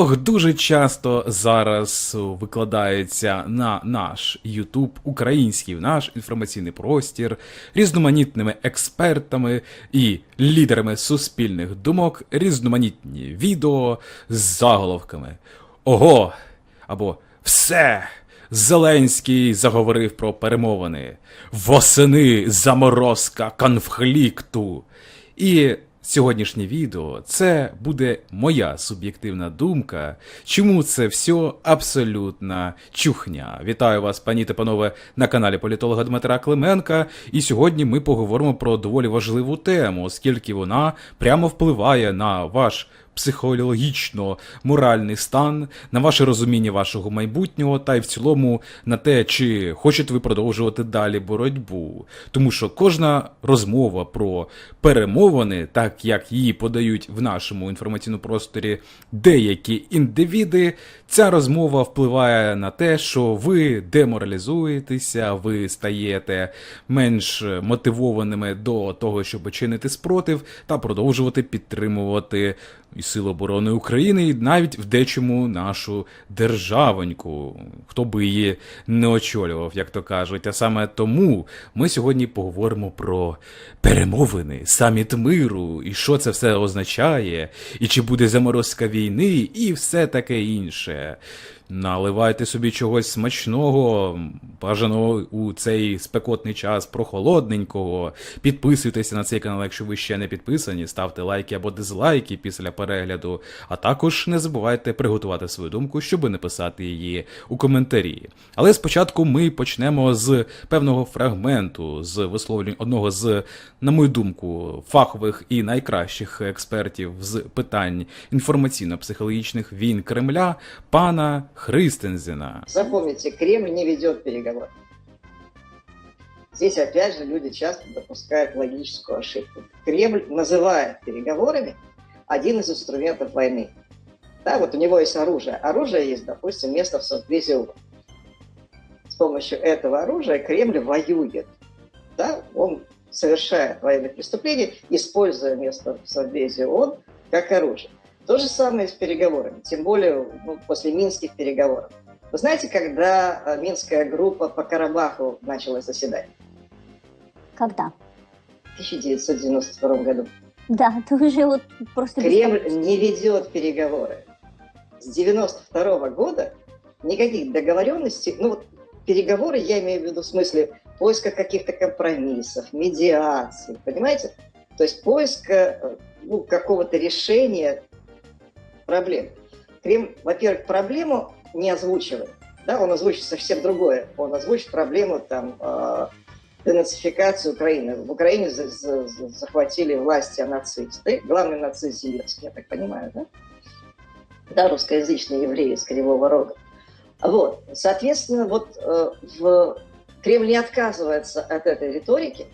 Ох, дуже часто зараз викладається на наш Ютуб український наш інформаційний простір різноманітними експертами і лідерами суспільних думок різноманітні відео з заголовками. Ого! або Все! Зеленський заговорив про перемовини. Восени заморозка конфлікту. І сьогоднішнє відео це буде моя суб'єктивна думка, чому це все абсолютна чухня. Вітаю вас, пані та панове, на каналі політолога Дмитра Клименка. І сьогодні ми поговоримо про доволі важливу тему, оскільки вона прямо впливає на ваш психологічно моральний стан, на ваше розуміння вашого майбутнього, та й в цілому на те, чи хочете ви продовжувати далі боротьбу. Тому що кожна розмова про перемовини, так як її подають в нашому інформаційному просторі деякі індивіди, ця розмова впливає на те, що ви деморалізуєтеся, ви стаєте менш мотивованими до того, щоб чинити спротив та продовжувати підтримувати Сил оборони України, і навіть в дечому нашу державоньку, хто би її не очолював, як то кажуть. А саме тому ми сьогодні поговоримо про перемовини, саміт миру, і що це все означає, і чи буде заморозка війни, і все таке інше. Наливайте собі чогось смачного, бажаного у цей спекотний час прохолодненького. Підписуйтеся на цей канал, якщо ви ще не підписані, ставте лайки або дизлайки після перегляду. А також не забувайте приготувати свою думку, щоб написати її у коментарі. Але спочатку ми почнемо з певного фрагменту, з висловлень одного з, на мою думку, фахових і найкращих експертів з питань інформаційно-психологічних війн Кремля, пана Христензена. Запомните, Кремль не ведет переговоры. Здесь опять же люди часто допускают логическую ошибку. Кремль называет переговорами один из инструментов войны. Да, вот у него есть оружие. Оружие есть, допустим, место в Совбезе. С помощью этого оружия Кремль воюет. Да, он совершает военные преступления, используя место в Совбезе ООН как оружие. То же самое с переговорами, тем более ну, после минских переговоров. Вы знаете, когда э, минская группа по Карабаху начала заседать? Когда? В 1992 году. Да, ты уже вот просто... Кремль не ведет переговоры. С 92 года никаких договоренностей, ну вот переговоры я имею в виду в смысле поиска каких-то компромиссов, медиации, понимаете? То есть поиска э, ну, какого-то решения проблем. Кремль, во-первых, проблему не озвучивает. Да, он озвучит совсем другое. Он озвучит проблему там, э, денацификации Украины. В Украине за- за- за- захватили власти нацисты. Главный нацист Зеленский, я так понимаю, да? Да, русскоязычные евреи с Кривого Рога. Вот, соответственно, вот э, в Кремль не отказывается от этой риторики,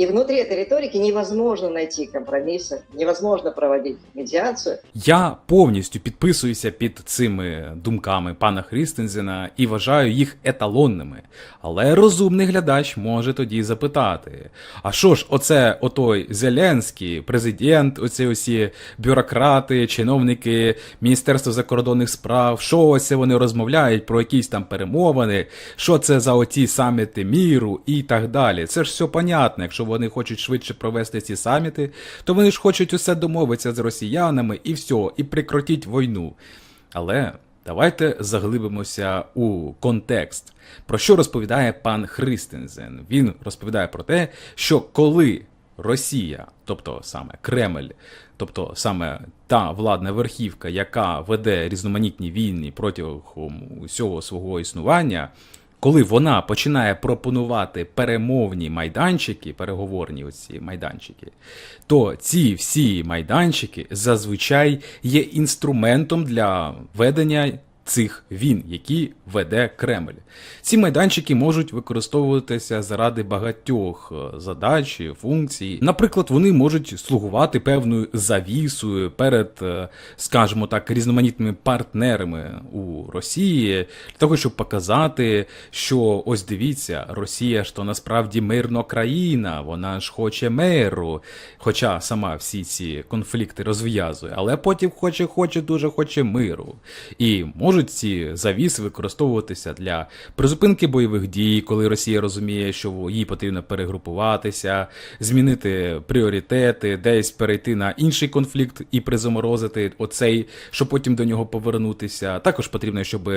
и внутри этой риторики невозможно найти компромиссы, невозможно проводить медиацию, Я повністю підписуюся під цими думками пана Христензена і вважаю їх еталонними. Але розумний глядач може тоді запитати: а що ж, оце отой Зеленський, президент, оці усі бюрократи, чиновники Міністерства закордонних справ, що ось вони розмовляють про якісь там перемовини, що це за оті саміти міру і так далі. Це ж все понятно. Якщо вони хочуть швидше провести ці саміти, то вони ж хочуть усе домовитися з росіянами і все, і прикротіть війну. Але давайте заглибимося у контекст. Про що розповідає пан Христензен? Він розповідає про те, що коли Росія, тобто саме Кремль, тобто саме та владна верхівка, яка веде різноманітні війни протягом усього свого існування, коли вона починає пропонувати перемовні майданчики, переговорні оці майданчики, то ці всі майданчики зазвичай є інструментом для ведення цих війн, які веде Кремль. Ці майданчики можуть використовуватися заради багатьох е, задач, функцій. Наприклад, вони можуть слугувати певною завісою перед, е, скажімо так, різноманітними партнерами у Росії для того, щоб показати, що ось дивіться, Росія ж то насправді мирна країна, вона ж хоче миру, хоча сама всі ці конфлікти розв'язує, але потім хоче, хоче, дуже хоче миру. І можуть ці завіси використовуватися для призупинки бойових дій, коли Росія розуміє, що їй потрібно перегрупуватися, змінити пріоритети, десь перейти на інший конфлікт і призаморозити оцей, щоб потім до нього повернутися. Також потрібно, щоб,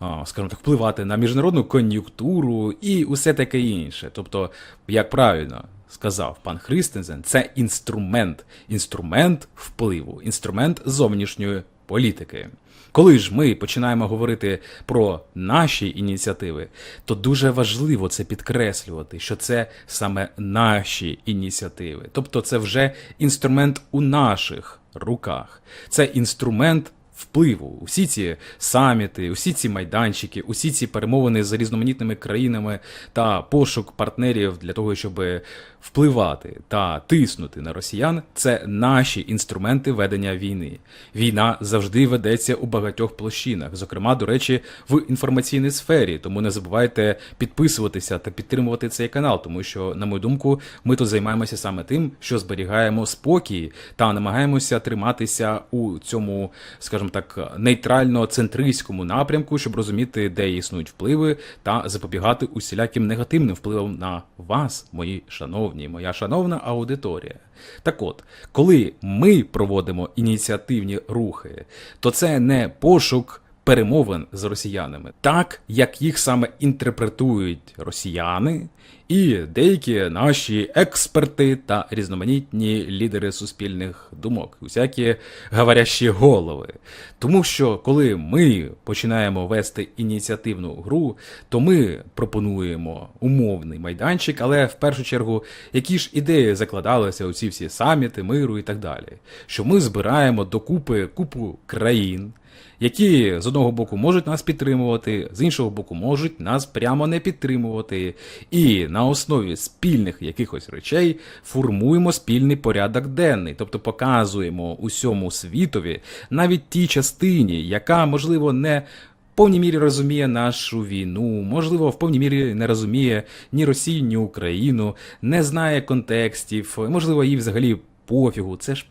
а, скажімо так, впливати на міжнародну кон'юнктуру і усе таке інше. Тобто, як правильно сказав пан Христенсен, це інструмент, інструмент впливу, інструмент зовнішньої політики. Коли ж ми починаємо говорити про наші ініціативи, то дуже важливо це підкреслювати, що це саме наші ініціативи. Тобто це вже інструмент у наших руках. Це інструмент впливу. Усі ці саміти, усі ці майданчики, усі ці перемовини з різноманітними країнами та пошук партнерів для того, щоб впливати та тиснути на росіян, це наші інструменти ведення війни. Війна завжди ведеться у багатьох площинах, зокрема, до речі, в інформаційній сфері. Тому не забувайте підписуватися та підтримувати цей канал, тому що, на мою думку, ми тут займаємося саме тим, що зберігаємо спокій та намагаємося триматися у цьому, скажімо так, нейтрально-центристському напрямку, щоб розуміти, де існують впливи, та запобігати усіляким негативним впливам на вас, мої шановні, моя шановна аудиторія. Так от, коли ми проводимо ініціативні рухи, то це не пошук перемовин з росіянами, так як їх саме інтерпретують росіяни і деякі наші експерти та різноманітні лідери суспільних думок, усякі говорящі голови. Тому що коли ми починаємо вести ініціативну гру, то ми пропонуємо умовний майданчик, але в першу чергу, які ж ідеї закладалися у ці всі саміти, миру і так далі. Що ми збираємо докупи купу країн які з одного боку можуть нас підтримувати, з іншого боку, можуть нас прямо не підтримувати. І на основі спільних якихось речей формуємо спільний порядок денний, тобто показуємо усьому світові навіть тій частині, яка, можливо, не. В повній мірі розуміє нашу війну, можливо, в повній мірі не розуміє ні Росію, ні Україну, не знає контекстів, можливо, їй взагалі пофігу. Це ж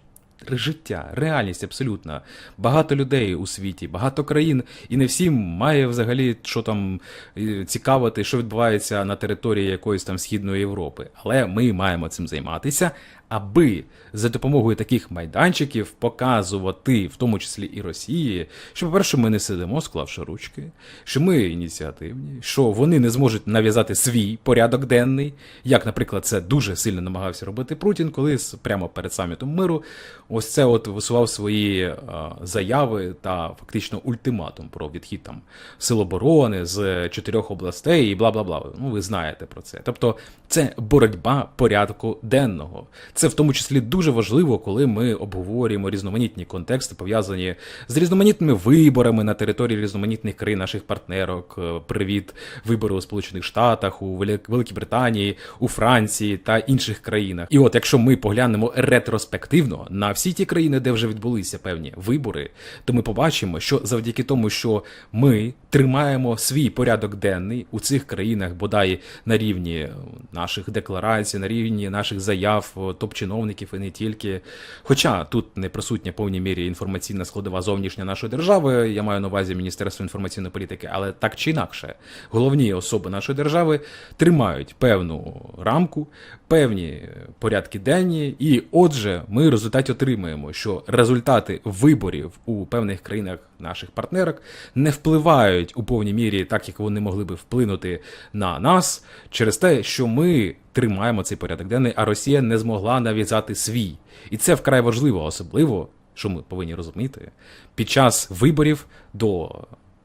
життя, реальність абсолютна. Багато людей у світі, багато країн, і не всім має взагалі що там е, цікавити, що відбувається на території якоїсь там східної Європи. Але ми маємо цим займатися, аби за допомогою таких майданчиків показувати, в тому числі і Росії, що, по-перше, ми не сидимо, склавши ручки, що ми ініціативні, що вони не зможуть нав'язати свій порядок денний, як, наприклад, це дуже сильно намагався робити Путін, коли прямо перед самітом миру ось це от висував свої заяви та фактично ультиматум про відхід там сил оборони з чотирьох областей і бла бла бла. Ну, ви знаєте про це. Тобто, це боротьба порядку денного. Це в тому числі дуже важливо, коли ми обговорюємо різноманітні контексти, пов'язані з різноманітними виборами на території різноманітних країн наших партнерок. Е, Привіт, вибори у Сполучених Штатах, у Велик- Великій Британії, у Франції та інших країнах. І от якщо ми поглянемо ретроспективно на всі ті країни, де вже відбулися певні вибори, то ми побачимо, що завдяки тому, що ми тримаємо свій порядок денний у цих країнах, бодай на рівні наших декларацій, на рівні наших заяв о, топ-чиновників і не тільки. Хоча тут не присутня в повній мірі інформаційна складова зовнішня нашої держави, я маю на увазі Міністерство інформаційної політики, але так чи інакше, головні особи нашої держави тримають певну рамку, певні порядки денні, і отже, ми в результаті отримаємо, що результати виборів у певних країнах наших партнерок не впливають у повній мірі, так як вони могли би вплинути на нас, через те, що ми тримаємо цей порядок денний, а Росія не змогла нав'язати свій. І це вкрай важливо, особливо, що ми повинні розуміти, під час виборів до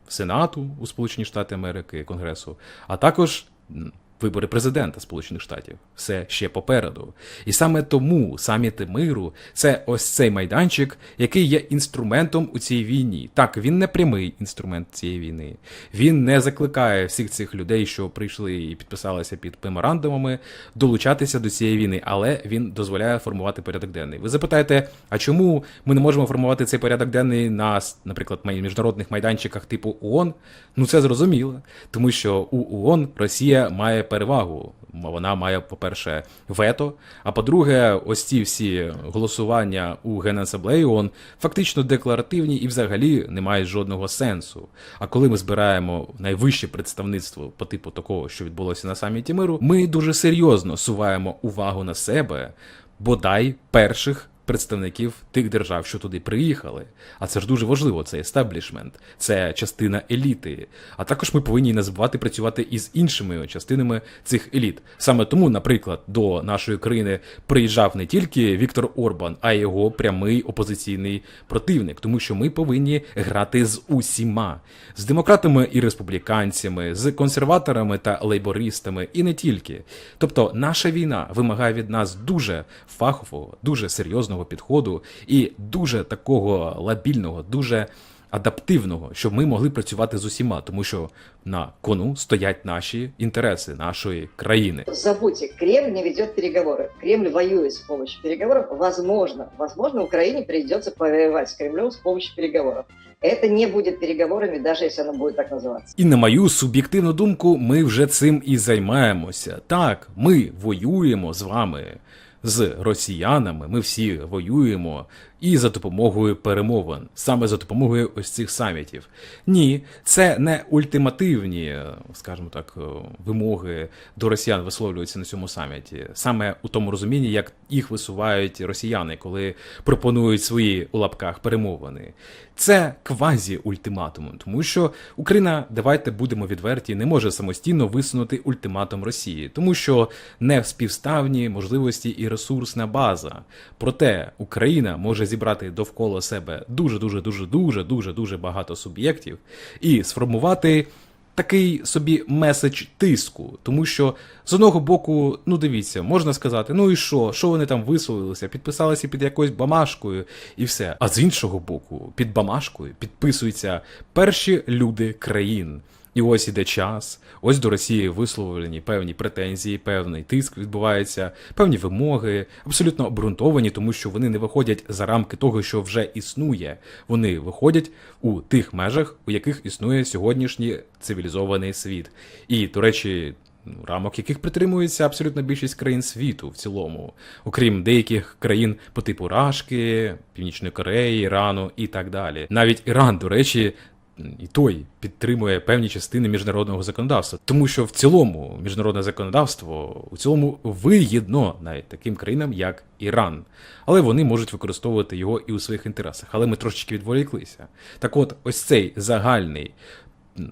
Сенату у Сполучені Штати Америки, Конгресу, а також вибори президента Сполучених Штатів. Все ще попереду. І саме тому саміти миру це ось цей майданчик, який є інструментом у цій війні. Так, він не прямий інструмент цієї війни. Він не закликає всіх цих людей, що прийшли і підписалися під меморандумами, долучатися до цієї війни, але він дозволяє формувати порядок денний. Ви запитаєте, а чому ми не можемо формувати цей порядок денний на, наприклад, міжнародних майданчиках типу ООН? Ну це зрозуміло, тому що у ООН Росія має перевагу. Вона має, по-перше, вето. А по-друге, ось ці всі голосування у Генасаблеї ООН фактично декларативні і взагалі не мають жодного сенсу. А коли ми збираємо найвище представництво по типу такого, що відбулося на саміті миру, ми дуже серйозно суваємо увагу на себе, бодай перших представників тих держав, що туди приїхали. А це ж дуже важливо, це естеблішмент, це частина еліти. А також ми повинні не забувати працювати із іншими частинами цих еліт. Саме тому, наприклад, до нашої країни приїжджав не тільки Віктор Орбан, а й його прямий опозиційний противник, тому що ми повинні грати з усіма з демократами і республіканцями, з консерваторами та лейбористами, і не тільки. Тобто, наша війна вимагає від нас дуже фахового, дуже серйозного підходу і дуже такого лабільного, дуже адаптивного, щоб ми могли працювати з усіма, тому що на кону стоять наші інтереси нашої країни. Забудьте, Кремль не ведет переговоры. Кремль воюет с помощью переговоров. Возможно, возможно, Украине придется повоевать с Кремлем с помощью переговоров. Это не будет переговорами, даже если оно будет так называться. І на мою суб'єктивну думку, ми вже цим і займаємося. Так, ми воюємо з вами, з росіянами. Ми всі воюємо і за допомогою перемовин, саме за допомогою ось цих самітів. Ні, це не ультимативні, е, скажімо так, е, вимоги до росіян висловлюються на цьому саміті, саме у тому розумінні, як їх висувають росіяни, коли пропонують свої у лапках перемовини. Це квазі-ультиматум, тому що Україна, давайте будемо відверті, не може самостійно висунути ультиматум Росії, тому що не співставні можливості і ресурсна база. Проте Україна може зібрати довкола себе дуже дуже дуже дуже дуже дуже багато суб'єктів і сформувати такий собі меседж тиску, тому що з одного боку, ну дивіться, можна сказати, ну і що, що вони там висловилися, підписалися під якоюсь бамашкою і все. А з іншого боку, під бамашкою підписуються перші люди країн. І ось іде час, ось до Росії висловлені певні претензії, певний тиск відбувається, певні вимоги, абсолютно обґрунтовані, тому що вони не виходять за рамки того, що вже існує. Вони виходять у тих межах, у яких існує сьогоднішній цивілізований світ. І, до речі, ну, рамок яких притримується абсолютно більшість країн світу в цілому, окрім деяких країн по типу Рашки, Північної Кореї, Ірану і так далі. Навіть Іран, до речі. І той підтримує певні частини міжнародного законодавства, тому що в цілому міжнародне законодавство у цілому вигідно навіть таким країнам, як Іран, але вони можуть використовувати його і у своїх інтересах. Але ми трошечки відволіклися. Так, от, ось цей загальний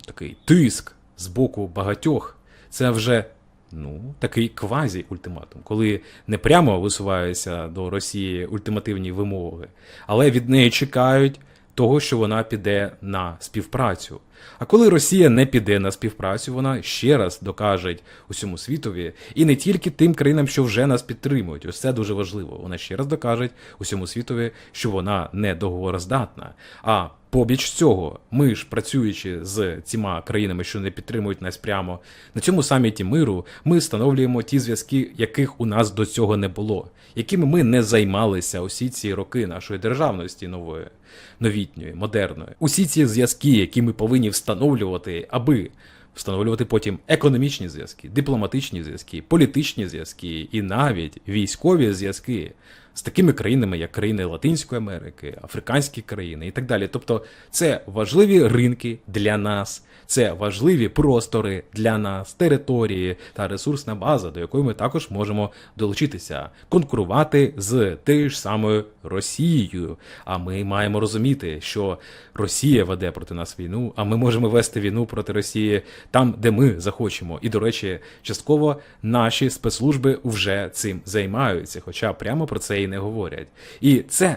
такий тиск з боку багатьох, це вже ну, такий квазі-ультиматум, коли не прямо висуваються до Росії ультимативні вимоги, але від неї чекають того, що вона піде на співпрацю. А коли Росія не піде на співпрацю, вона ще раз докаже усьому світові і не тільки тим країнам, що вже нас підтримують. Ось це дуже важливо. Вона ще раз докаже усьому світові, що вона не договороздатна. А побіч цього, ми ж працюючи з цими країнами, що не підтримують нас прямо, на цьому саміті миру ми встановлюємо ті зв'язки, яких у нас до цього не було, якими ми не займалися усі ці роки нашої державності нової, новітньої, модерної. Усі ці зв'язки, які ми повинні встановлювати, аби встановлювати потім економічні зв'язки, дипломатичні зв'язки, політичні зв'язки і навіть військові зв'язки з такими країнами, як країни Латинської Америки, африканські країни і так далі. Тобто, це важливі ринки для нас, це важливі простори для нас, території та ресурсна база, до якої ми також можемо долучитися, конкурувати з тією ж самою Росією. А ми маємо розуміти, що Росія веде проти нас війну, а ми можемо вести війну проти Росії там, де ми захочемо. І, до речі, частково наші спецслужби вже цим займаються, хоча прямо про це і не говорять. І це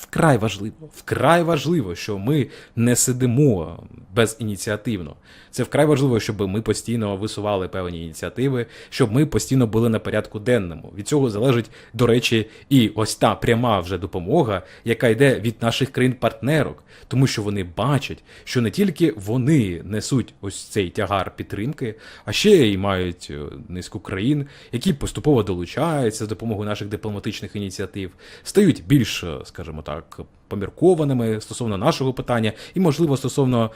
вкрай важливо, вкрай важливо, що ми не сидимо безініціативно. Це вкрай важливо, щоб ми постійно висували певні ініціативи, щоб ми постійно були на порядку денному. Від цього залежить, до речі, і ось та пряма вже допомога, яка йде від наших країн-партнерок, тому що вони бачать, що не тільки вони несуть ось цей тягар підтримки, а ще й мають е, низку країн, які поступово долучаються з допомогою наших дипломатичних ініціатив, стають більш, е, скажімо так, поміркованими стосовно нашого питання і, можливо, стосовно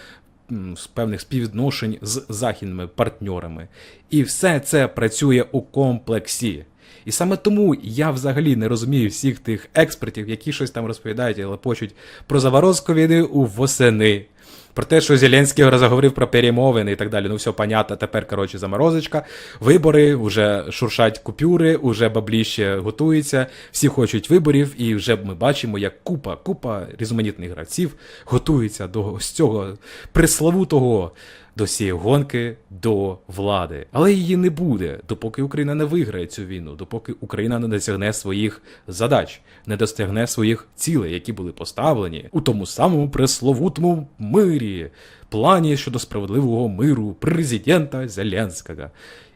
певних співвідношень з західними партнерами. І все це працює у комплексі. І саме тому я взагалі не розумію всіх тих експертів, які щось там розповідають і лепочуть про заморозку війни у восени. Про те, що Зеленський розговорив про перемовини і так далі. Ну, все понятно, тепер, коротше, заморозочка. Вибори, вже шуршать купюри, уже бабліще готується, всі хочуть виборів, і вже ми бачимо, як купа, купа різноманітних гравців готується до ось цього преславутого до цієї гонки до влади. Але її не буде, допоки Україна не виграє цю війну, допоки Україна не досягне своїх задач, не досягне своїх цілей, які були поставлені у тому самому пресловутому мирі, плані щодо справедливого миру президента Зеленського.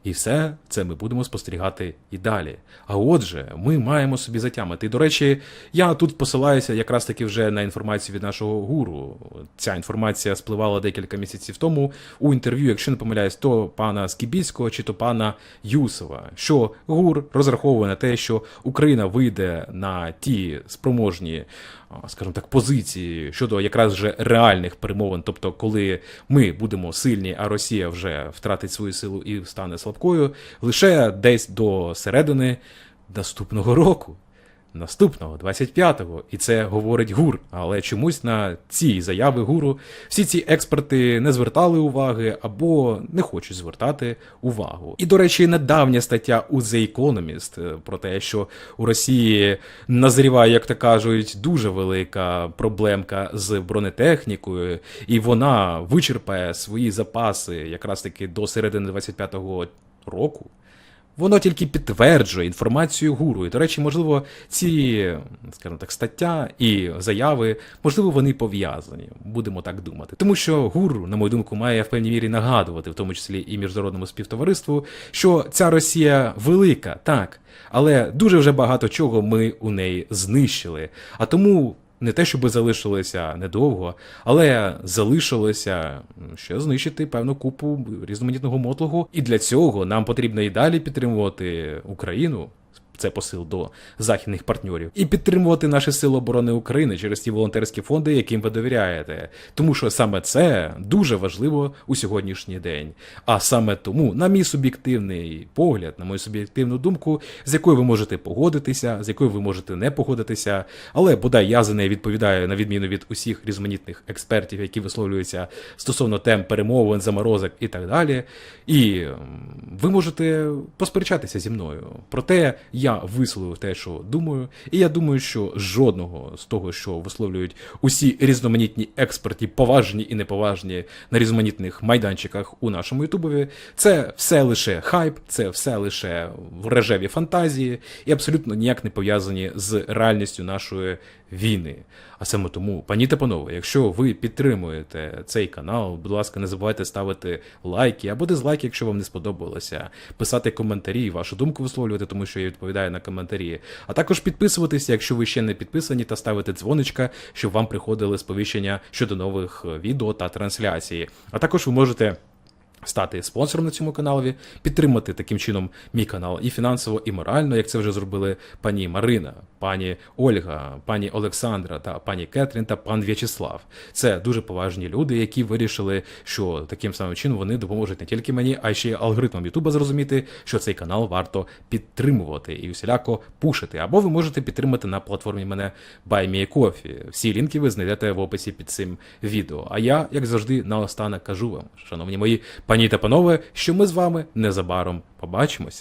І все це ми будемо спостерігати і далі. А отже, ми маємо собі затямити. І, до речі, я тут посилаюся якраз таки вже на інформацію від нашого гуру. Ця інформація спливала декілька місяців тому у інтерв'ю, якщо не помиляюсь, то пана Скібільського чи то пана Юсова, що гур розраховує на те, що Україна вийде на ті спроможні, скажімо так, позиції щодо якраз вже реальних перемовин, тобто, коли ми будемо сильні, а Росія вже втратить свою силу і стане слабкою, лише десь до середини наступного року. Наступного, 25-го, і це говорить ГУР. Але чомусь на ці заяви ГУРу всі ці експерти не звертали уваги або не хочуть звертати увагу. І, до речі, недавня стаття у The Economist е, про те, що у Росії назріває, як то кажуть, дуже велика проблемка з бронетехнікою, і вона вичерпає свої запаси якраз таки до середини 25-го року. Воно тільки підтверджує інформацію гуру. І, до речі, можливо, ці, скажімо так, стаття і заяви, можливо, вони пов'язані. Будемо так думати. Тому що гуру, на мою думку, має в певній мірі нагадувати, в тому числі і міжнародному співтовариству, що ця Росія велика, так, але дуже вже багато чого ми у неї знищили. А тому. Не те, щоб залишилося недовго, але залишилося ще знищити певну купу різноманітного мотлого. І для цього нам потрібно і далі підтримувати Україну. Це посил до західних партнерів, і підтримувати наші сили оборони України через ті волонтерські фонди, яким ви довіряєте. Тому що саме це дуже важливо у сьогоднішній день. А саме тому, на мій суб'єктивний погляд, на мою суб'єктивну думку, з якою ви можете погодитися, з якою ви можете не погодитися, але бодай я за неї відповідаю на відміну від усіх різноманітних експертів, які висловлюються стосовно тем перемовин, заморозок і так далі. І ви можете посперечатися зі мною. Проте я висловив те, що думаю, і я думаю, що жодного з того, що висловлюють усі різноманітні експерти, поважні і неповажні на різноманітних майданчиках у нашому Ютубові, це все лише хайп, це все лише рожеві фантазії і абсолютно ніяк не пов'язані з реальністю нашої війни. А саме тому, пані та панове, якщо ви підтримуєте цей канал, будь ласка, не забувайте ставити лайки або дизлайки, якщо вам не сподобалося, писати коментарі, вашу думку висловлювати, тому що я відповідаю на коментарі. А також підписуватися, якщо ви ще не підписані, та ставити дзвоничка, щоб вам приходили сповіщення щодо нових відео та трансляції. А також ви можете. Стати спонсором на цьому каналі, підтримати таким чином мій канал і фінансово, і морально, як це вже зробили пані Марина, пані Ольга, пані Олександра та пані Кетрін та пан В'ячеслав. Це дуже поважні люди, які вирішили, що таким самим чином вони допоможуть не тільки мені, а й ще й алгоритмам Ютуба зрозуміти, що цей канал варто підтримувати і усіляко пушити. Або ви можете підтримати на платформі мене BuyMeACoffee. Всі лінки ви знайдете в описі під цим відео. А я, як завжди, наостанок кажу вам, шановні мої пані та панове, що ми з вами незабаром побачимося.